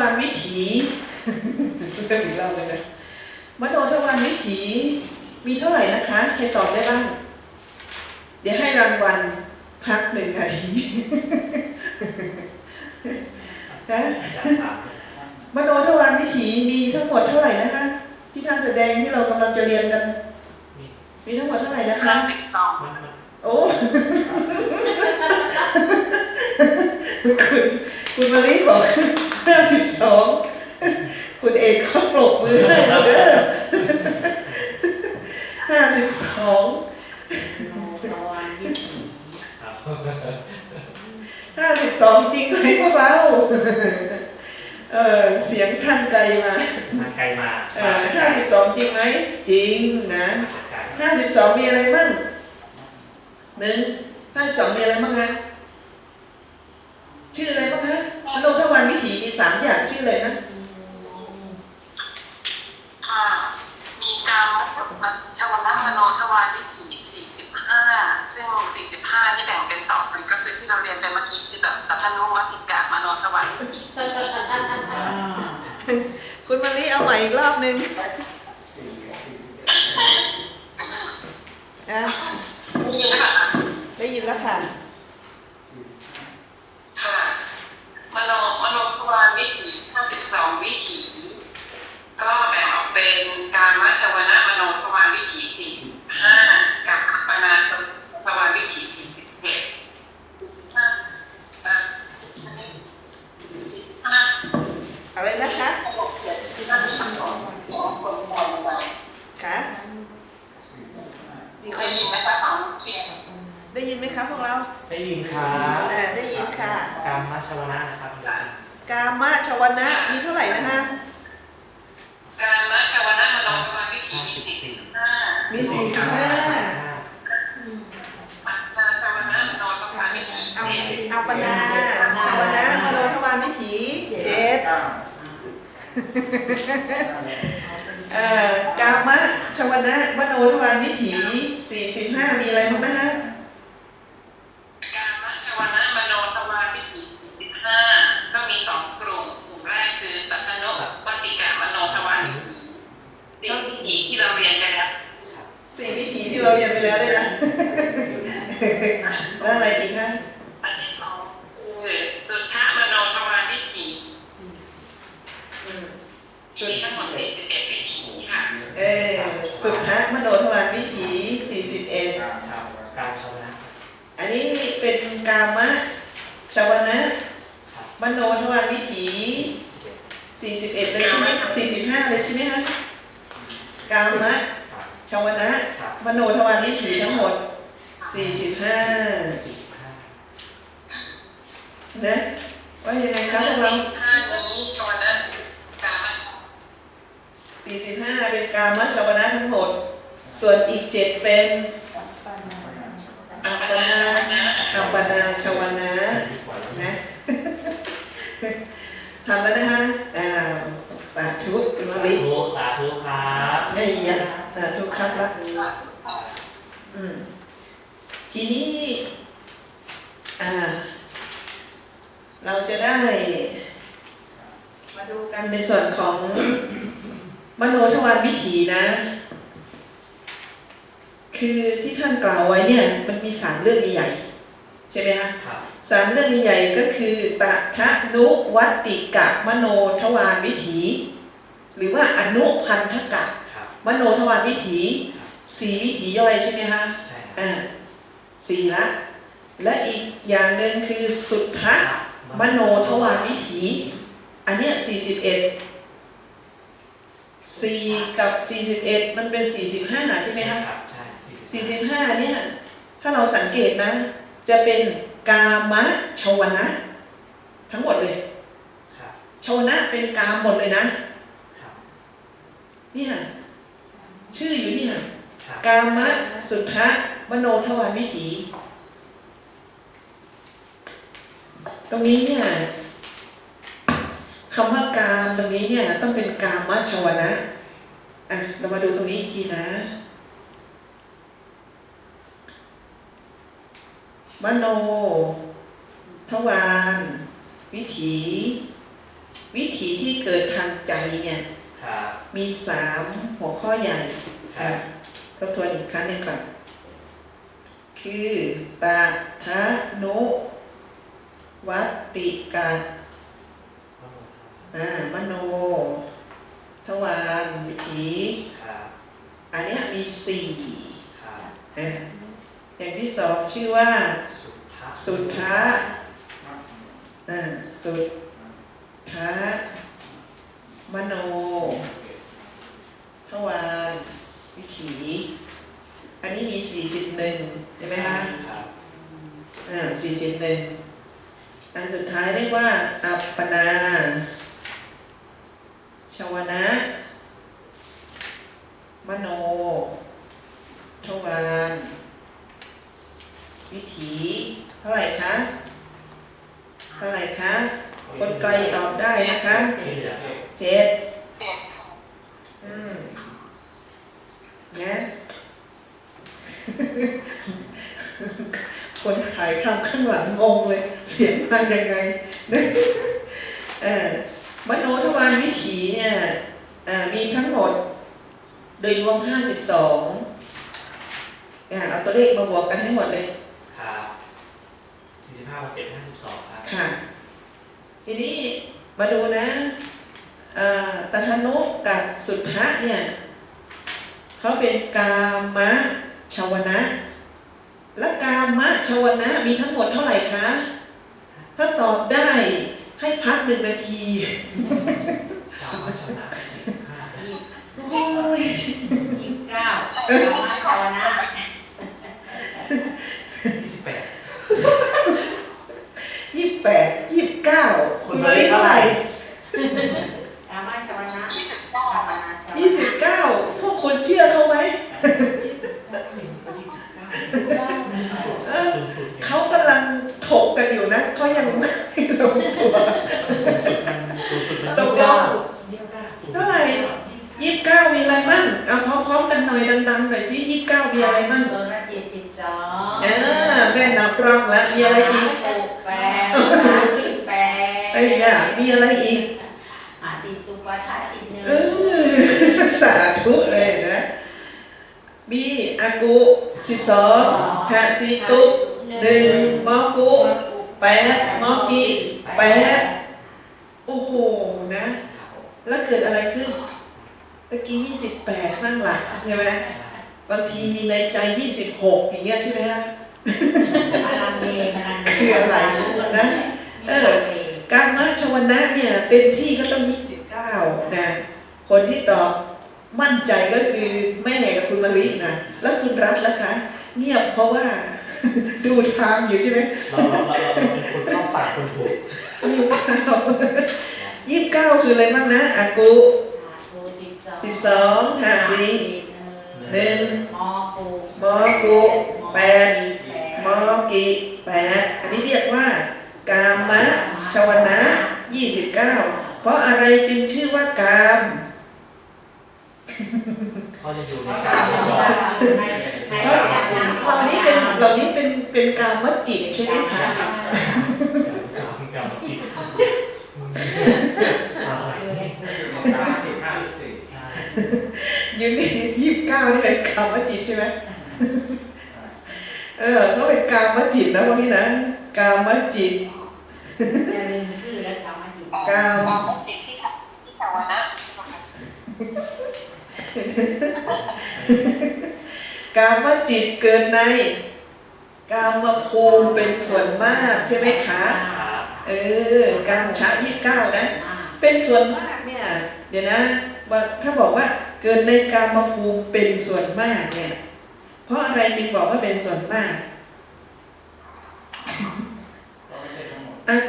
วารวิถีเรื่องอีกเราเลยนะมโนทวารวิถีมีเท่าไหร่นะคะ ใครตอบได้บ้าง เดี๋ยวให้รางวัลพักหนึ่งนาทีนะอาจารย์ถามโนทวารวิถีมีทั้งหมดเท่าไหร่นะคะ ที่ท่านแสดงที่เรากำลังจะเรียนกัน มีทั้งหมดเท่าไหร่นะคะสิบสองมันมันโอ้คุณคุณมาลิบอกห้าสิบสองคุณเอ กเขาปรบมือให้เราเด้อห้าสิบสองโนทวารวิถีครับห้าสิบสองจริงไหมพวกเราเออเสียงท่านไกลมาทางไกลมาเออห้าสิบสองจริงไหมจริงนะไกลห้าสิบสองมีอะไรบ้างหนึ่งห้าสิบสองมีอะไรบ้างคะชื่ออะไรบ้างคะโลกทวารวิถีมีสามอย่างชื่ออะไรนะค่ะมีการมัชวนะมโนทวารวิถีสี่สิบห้าซึ่งสี่สิบห้านี่แบ่งเป็นสองมันก็คือที่เราเรียนไปเมื่อกี้คือแบบตัทนุวัติกะมโนทวารวิถีสี่วิถี อ่า คุณมาลิเอา ใหม่อีกรอบหนึ่งอะ นี่ค่ะ ได้ยินแล้วค่ะ ค่ะมโนมโนทวารวิถีห้าสิบสองวิถี ก็แบ่งออกเป็นการมัชวนะมโนทวารวิถีสี่สิบห้ากับปนาชทวารวิถีสี่สิบเจ็ดห้าอะอันนี้ห้า อะไรนะคะคะดี เค ค ย น ยินไหมคะสองเพียง ได้ยินไหมครับพวกเรา ได้ยินครับ อ่าได้ยินค่ะ กรรมมัชวนะนะครับ กามะชวนะมีเท่าไหร่นะคะ การมัชวนะมโนทวารวิถีสี่สิบห้า มีสี่สิบห้าปัจจาชวนะมโนทวารวิถีอัปเจ็ดอัปปนาชวนะมโนทวารวิถีเจ็ดเอ่อกามะชวนะมโนทวารวิถีสี่สิบห้ามีอะไรบ้างนะคะ การมัชวนะมโนทวารวิถีสี่สิบห้าก็มีสองกลุ่มกลุ่มแรกคือปัจจนุวัติกะมโนทวารวิถีสี่วิถีที่เราเรียนไปแล้ว สี่วิถีที่เราเรียนไปแล้ว ด้วยนะ แล้วอะไรอีกคะอันที่สองคือสุทธะมโนทวารวิถีอืมมีทั้งหมดสี่สิบเอ็ดวิถีค่ะเออสุทธะมโนทวารวิถีสี่สิบเอ็ดการชวนะอันนี้เป็นกามะชวนะมโนทวารวิถีสิบเอ็ดสี่สิบเอ็ดเลยใช่ไหมสี่สิบห้าเลยใช่ไหมคะกามะครับชวนะครับ มโนทวารวิถีทั้งหมดสี่สิบห้าสี่สิบห้านะว่ายังไงครับพวกเราสี่สิบห้านี้ชวนะการมัชสี่สิบห้าเป็นกามะชวนะทั้งหมด ส่วนอีกเจ็ดเป็นอัปปนาอัปปนาอัปปนาชวนะดีกว่าแล้วนะทำแล้วนะฮะอ่าสาธุคุณวสาริธุสาธุครับ ไอ้ยะสาธุครับละอืม ทีนี้อ่าเราจะได้ มาดูกันในส่วนของมโนทวารวิถีนะ คือที่ท่านกล่าวไว้เนี่ย มันมีสามเรื่องใหญ่ๆใช่ไหมคะครับสามเรื่องใหญ่ๆก็คือตะทะนุวัตติกะมโนทวารวิถี หรือว่าอนุพันธกะครับมโนทวารวิถี สี่วิถีย่อยใช่ไหมคะใช่ครับอ่าสี่ละ และอีกอย่างหนึ่งคือสุทธะมโนทวารวิถี อันเนี้ยสี่สิบเอ็ดสี่กับสี่สิบเอ็ดมันเป็นสี่สิบห้าใช่ไหมคะครับใช่สี่สี่สิสิบบห้าเนี่ย ถ้าเราสังเกตนะ จะเป็นกามะชวนะ ทั้งหมดเลยครับชวนะเป็นกามหมดเลยนะครับเนี่ยชื่ออยู่เนี่ยครับ กามะสุทธะมโนทวารวิถี ตรงนี้เนี่ยคำว่ากามตรงนี้เนี่ยต้องเป็นกามะชวนะอะเรามาดูตรงนี้อีกทีนะมโน ทวาร วิถี วิถีที่เกิดทางใจเนี่ยครับมีสามหัวข้อใหญ่ครัอะบ ทบทวนอีกครั้งหนึงก่อนคือตาทะนุ วัตติกาอ่ามโน ทวารวิถีครับอันเนี้ยมีสี่ครับอ่าอย่างที่สองชื่อว่า สุทธะสุทธะอ่าสุทธะมโน ทวาร วิถี อันนี้มีสี่สิบหนึ่งใช่ไหมคะครับอ่าสี่สิบหนึ่งอันสุดท้ายเรียกว่า อัปปนาชวนะ มโน ทวารวิถี เท่าไหร่คะ เท่าไหร่คะ คนไกลตอบได้นะคะที่เหลือเจ็ดเจ็ดค่ะ อืมนะ คน ถ่ายทำข้างหลังงงเลย เสียงมายังไงนะเออมโนทวารวิถีเนี่ยเอ่อมีทั้งหมด โดยรวม 52อะเอาตัวเลขมาบวกกันให้หมดเลยครับสี่สิบห้าบวกเจ็ดห้าสิบสองครับค่ะ ทีนี้มาดูนะเอ่อตถานุกับสุทธะเนี่ยเขาเป็นกามะชาวนะ และกามะชาวนะมีทั้งหมดเท่าไหร่คะ ถ้าตอบได้ให้พักหนึ่งนาทีสามชนะสี่สิบห้าอุ้ยยี่สิบเก้าธรรมชาวนะยี่สิบแปดยี่แปดยี่เก้าคุณมาเลขเท่าไหร่ธรรมชาวนะ ยี่สิบเก้า ธรรม ค่ะ นาชาวนะ ยี่สิบเก้าพวกคุณเชื่อเขาไหม ยี่สิบเก้า เออ สูงสุดเนี่ย เขากำลังถกกันอยู่นะเขายังไม่ลงตัว สูงสุดมันสูงสุดมัน ตกลง ยี่สิบเก้า เท่าไหร่ ยี่สิบเก้ามีอะไรมั่งเอาพร้อมๆกันหน่อยดังๆหน่อยสิยี่สิบเก้ามีอะไรมั่ง โซนเจ็ดสิบสอง เออแม่นับร่องแล้วมีอะไรอีก หกแปดสามสิบแปด ไอ้ยามี อะไรอีกอาสิตุปะทะจิตหนึ่งเออสาธุเลยนะมีอากุสิบสองหาสิตุหนึ่งมอกุแปดมอกิแปดโอ้โหนะ แล้วเกิดอะไรขึ้นตะกี้ยี่สิบแปดนั่งหลักใช่ไหมบางทีมีในใจยี่สิบหกอย่างเงี้ยใช่ไหมฮะมาลังเมมาลังเมคืออะไรนะเออการ มาชวนะเนี่ยเต็มที่ก็ต้อง29นะคนที่ตอบมั่นใจก็คือแม่กับคุณมะลินะแล้วคุณรัฐล่ะคะ เงียบเพราะว่าดูทางอยู่ใช่ไหมเราเราเราเราเป็นคนเข้าฝากคนถูกยี่สิบเก้าคืออะไรบ้างนะอากุสิบสองหาสิหนึ่งมอกูมอกุแปดมอกิแปดอันนี้เรียกว่ากามะ ชวนะ29เพราะอะไรจึงชื่อว่ากามเขาจะอยู่ในการจอนนเพราะเหล่านี้เป็นเหล่านี้เป็นเป็นกามจิตใช่ไหมคะจอมกับจิตอะไรเนี่ยยืนยี่สิบเก้านี่เป็นกามจิตใช่ไหมเออเขาเป็นกามจิตนะวันนี้นะกามจิต อย่าลืมชื่อและธรรมจิตกามมองจิตที่ที่ชาวนะกามจิตเกิดในกามภูมิเป็นส่วนมากใช่ไหมคะครับเออกามชะยี่สิบเก้านะเป็นส่วนมากเนี่ยเดี๋ยวนะว่าถ้าบอกว่าเกิดในกามภูมิเป็นส่วนมากเนี่ยเพราะอะไรจึงบอกว่าเป็นส่วนมาก อะ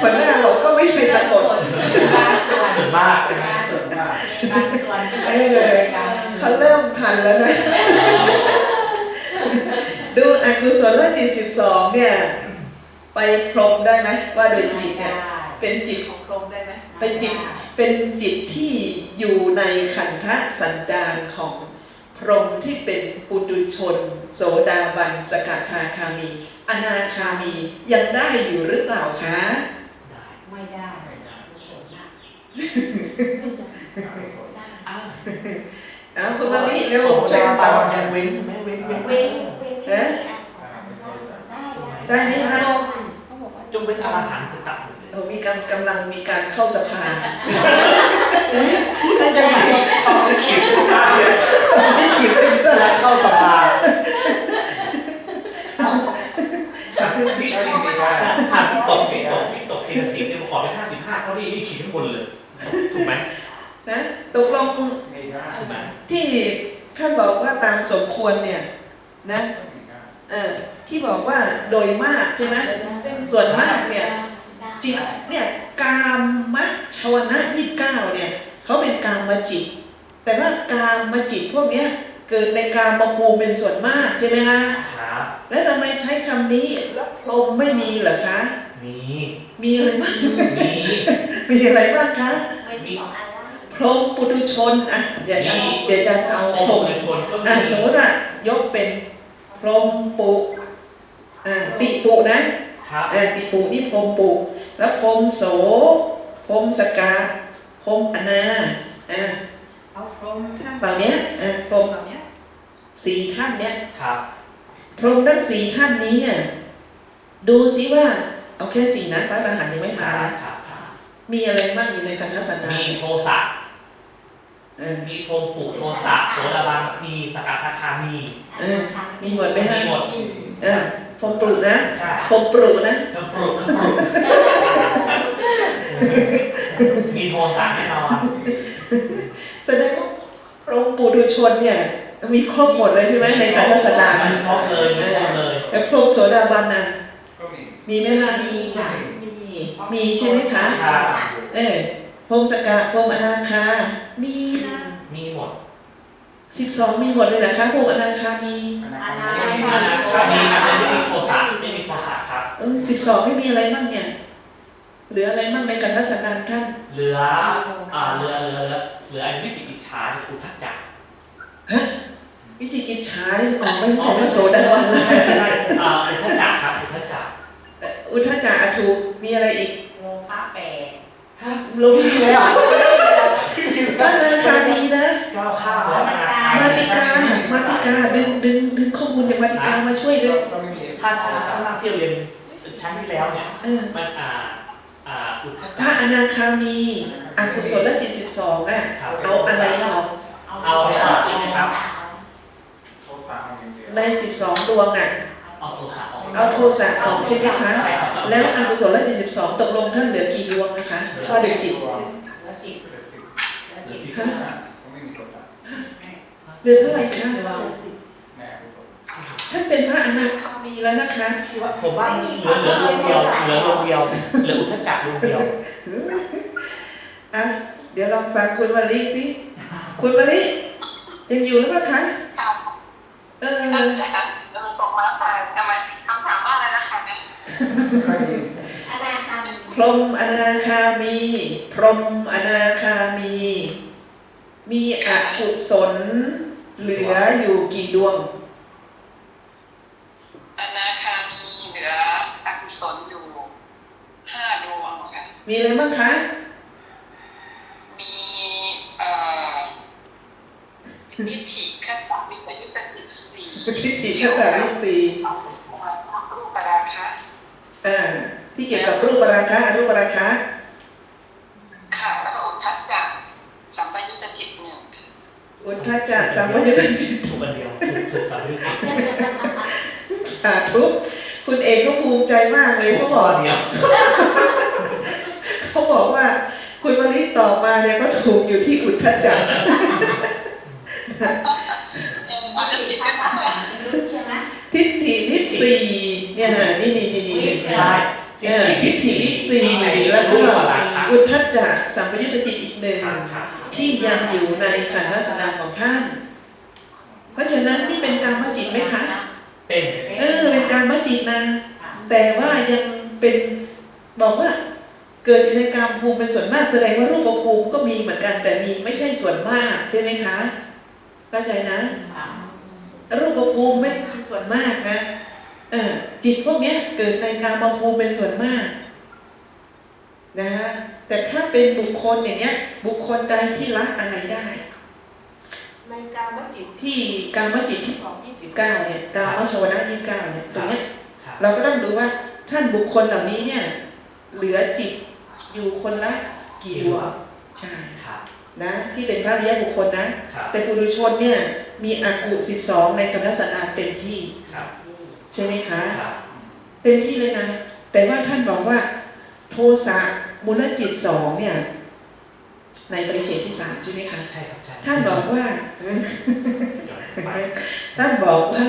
หัวหน้าบอกก็ไม่ใช่ทั้งหมดบางส่วนส่วนมากางส่วนมีบางส่วนที่เอไม่อได้การเขาเริ่มทันแล้วนะ ดูอกุศลจิตสิบสองเนี่ย ไปพรมได้ไหมว่าโดยจิตเนี่ยเป็นจิตของพรมได้ไหมเป็นจิตเป็นจิตที่อยู่ในขันธสันดานของ พรหมที่เป็นปุตุชน โสดาบันสกทาคามี อนาคามียังได้อยู่หรือเปล่าคะได้ไม่ได้ไม่ได้กุศลนะอ้าเอาคุณมาลิเร็วโสช่วยดากันตบัอนยังเว้นใช่ไหมเว้นเว้นเว้นเว้นได้อ่านสองอันได้ไหมคะเขาบอกว่าจงเป็นอรหันต์ต เลยเรามีกำกำลังมีการเข้าสภาพูดได้ยังไงเขาไม่ขีดเส้นใต้เลยไม่ขีดเส้นใต้และเข้าสภานี่ก็ยังไม่ได้ผ่านวิตกวิตกวิตกเทนสิบเนี่ยผมขอไปห้าสิบห้าเท่าที่นี่ขีดข้างบนเลยถูกไหมนะตกลงไม่ได้ถูกไหมที่ท่านบอกว่าตามสมควรเนี่ยนะเออที่บอกว่าโดยมากใช่ไหมส่วนมากเนี่ย จิตเนี่ยกามมชวนะยี่สิบเก้าเนี่ยเขาเป็นกามจิต แต่ว่ากามจิตพวกเนี้ยเกิดในกามภูมิเป็นส่วนมากใช่ไหมคะครับแล้วทำไมใช้คำนี้แล้วพรหมไม่มีเหรอคะ มี มีอะไรบ้างมีมีอะไรบ้างคะเป็นสองอันละพรหมปุถุชนอะเดี๋ยวจะเดี๋ยวจะเอาโคพรหมมชนก็อะมีสมมติว่ายกเป็นพรหมปุอ่าปิปุนะครับอ่าปิปุนี่พรหมปุ แล้วพรหมโสพรหมสกาพรหมอนาอ่าเอาพรหมท่านเหล่าเนี้ยอ่าพรหมเหล่านี้สี่ท่านเนี้ยครับพรหมทั้งสี่ท่านนี้เนี่ยดูซิว่าเอาแค่สี่นะพระอรหันต์ยังไม่คผ่ารันบครับครับมีอะไรบ้างอยู่ในคันธสันดามีนโทสะเออมีพรหมปุโทสะโสดาบันมีสกัทาคามีมีหมดไหมฮะมีหมดเออพรหมปลุกนะใช่พรหมปลุกนะจะปลุกปลุก มีโทสะแน่นอนแสดงว่าพรหมปุถุชนเนี่ย มีครบหมดเลยใช่ไหมในคันธสันดานมีครบเลยมีครบเลยแล้วพรหมโสดาบันน่ะก็มีมีไหมคะมีค่ะมีมีใช่ไหมคะครับเออพรหมสกะพรหมอนาคา มีนะมีหมดสิบสองมีหมดเลยนะคะพรหมอนาคามีอนาอันคนั้ตนมีอานาคามีมันจะไม่มีโทสะไม่มีโทสะครับสิบสองไม่มีอะไรบ้างเนี่ย เหลืออะไรบ้างในคันธสันดานท่าน เหลืออ่าเหลือเหลือเหลือเหลืออันวิจิกิจฉาอุทธัจจะวิจิกิจฉานี่ออกไม่แต่ว่าโสดาบันนะใช่ใช่อ่าอุทธัจจะครับอุทธัจจะอุทธจาอถูกมีอะไรอีกโลภะแปดลงมีแล้วบ้านนาคามีนะก้าวข้ามแล้วนะมาติกามาติกาดึงดึงดึงข้อมูลจากมาติกามาช่วยเลยก็ไม่มีถ้าถ้าถ้านักเที่ยวเรียนชั้นที่แล้วเนี่ยเออมันอ่าอ่าอุทธัจ พจะระอนาคามีอกุศลจิตสิบสองอะครับเอาอะไรออกเอาให้ออกใช่ไหมครับโทษสามเอาอย่างเดียวในสิบสองดวงอะเอาโทสะออกเอาโทสะออกใช่ไหมคะใช่ครับแล้วอกุศลจิตสิบสองตกลงท่านเหลือกี่ดวงนะคะว่าดูจิตแล้วสิบเหลือสิบแล้วสิบห้าก็ไม่มีโทษสามเหลือเท่าไหร่คะแน่กุศล ท่านเป็นพระอนาคามีแล้วนะคะผมว่าเหลือเหลือดวงเดียวเหลือดวงเดียวเหลืออุทธัจจะดวงเดียวอะเดี๋ยวลองฟังคุณมาลิสิคุณมาลิยังอยู่หรือเปล่าคะค่ะเออเออเออตกมาตายทำไมคำถามว่าอะไรนะคะเนี่ยก็ดีอนาคามีพรหมอนาคามี พรหมอนาคามี มีอกุศลเหลืออยู่กี่ดวง อนาคามีเหลืออกุศลอยู่ห้าดวงค่ะมีอะไรบ้างคะ มีเอ่อทิฏฐิขัตตวิปยุตติสี่ทิฏฐิขนาดวิสีรูปราคะอ่าที่เกี่ยวกับรูปราคะอรูปราคะค่ะแล้วก็อุทธัจจะสัมปยุตติหนึ่งอุทธัจจะสัมปยุตติถูกอันเดียวถูกถูกสามยุทธ์ สาธุคุณเอกเขาภูมิใจมากเลยถูเขากบข้ออกเดียวเขาบอกว่า คุณมาลิตอบมาเนี่ยก็ถูกอยู่ที่อุทธัจจะอันนี้ผิดกันไหมรู้ใช่ไหมทิฏฐิวิสีเนี่ยฮะนี่นี่นี่นี่ใช่เออทิฏฐิวิสีแล้วก็รูปราคะอุทธัจจะสัมปยุตติอีกหนึ่งครับครับที่ยังอยู่ในขันธ์วาสนาของท่าน เพราะฉะนั้นนี่เป็นการมจิตไหมคะ เป็นเออเป็นการมจิตนะ แต่ว่ายังเป็นบอกว่าเกิดอยู่ในกามภูมิเป็นส่วนมากแสดงว่ารูปภูมิก็มีเหมือนกัน แต่มีไม่ใช่ส่วนมากใช่ไหมคะเข้าใจนะค่ะรูปภูมิไม่ได้มีส่วนมากนะเออจิตพวกเนี้ยเกิดในกามภูมิเป็นส่วนมากนะแต่ถ้าเป็นบุคคลอย่างเนี้ย บุคคลใดที่ละอะไรได้ ในการวัจิตที่กามจิตที่ของ19เนี่ยกามชวนะ29เนี่ยตรงเนี้ยครับเราก็ต้องดูว่าท่านบุคคลเหล่านี้เนี่ยเหลือจิตอยู่คนละกี่ดวงใช่ครับนะที่เป็นพระอริยบุคคลนะครับแต่ปุถุชนเนี่ยมีอากุ12ในคณะสันดานเต็มที่ครับใช่ไหมคะครับเต็มที่เลยนะ แต่ว่าท่านบอกว่า โทสะมูลจิตสองเนี่ย ในปริเฉทที่สามใช่ไหมคะใช่ครับใช่ท่านบอกว่าย้อนไปท่านบอกว่า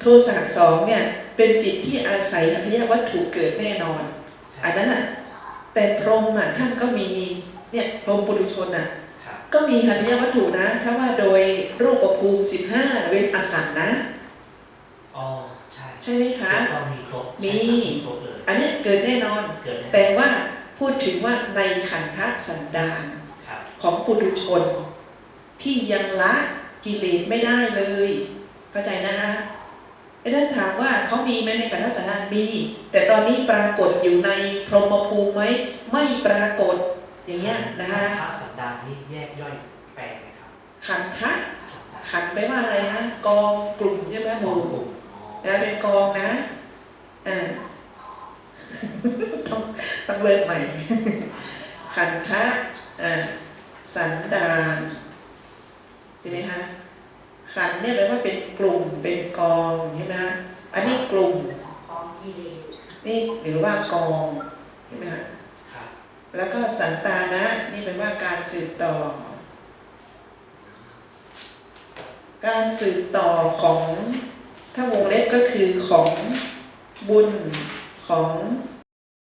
โทสะสองเนี่ยเป็นจิตที่อาศัยอริยวัตถุเกิดแน่นอน อันนั้นอะแต่พรหมอะท่านก็มีเนี่ยพรหมปุถุชนอะครับก็มีอริยวัตถุนะ ถ้าว่าโดยรูปภูมิสิบห้าเว้นอสันนะอ๋อใช่ใช่ไหมคะก็มีครบมีใช่ครับครบเลยอันเนี้ยเกิดแน่นอนเกิดเนี่ยแต่ว่าพูดถึงว่าในขันธสันดานครับ ของปุถุชน ที่ยังละกิเลสไม่ได้เลย เข้าใจนะคะไอ้ท่านถามว่าเขามีไหมในขันธสันดานมี แต่ตอนนี้ปรากฏอยู่ในพรหมภูมิไหมไม่ปรากฏอย่างเงี้ยนะคะพระสัปดาห์นี้แยกย่อยแปลกไหมครับขันธะสัปดาห์ขันไปว่าอะไรนะกองกลุ่มใช่ไหมหกอมู่งกลุ่มอ๋อนะเป็นกองนะอ่าต้องต้องเริ่มใหม่ขันธะอ่า สันดานใช่ไหมคะขันเนี่ยแปลว่าเป็นกลุ่มเป็นกองใช่ไหมคะอันนี้กลุ่มของกิเลสนี่หรือว่ากองใช่ไหมคะครับแล้วก็สันตานะนี่แปลว่าการสืบต่อ การสืบต่อของถ้าวงเล็บก็คือของบุญของ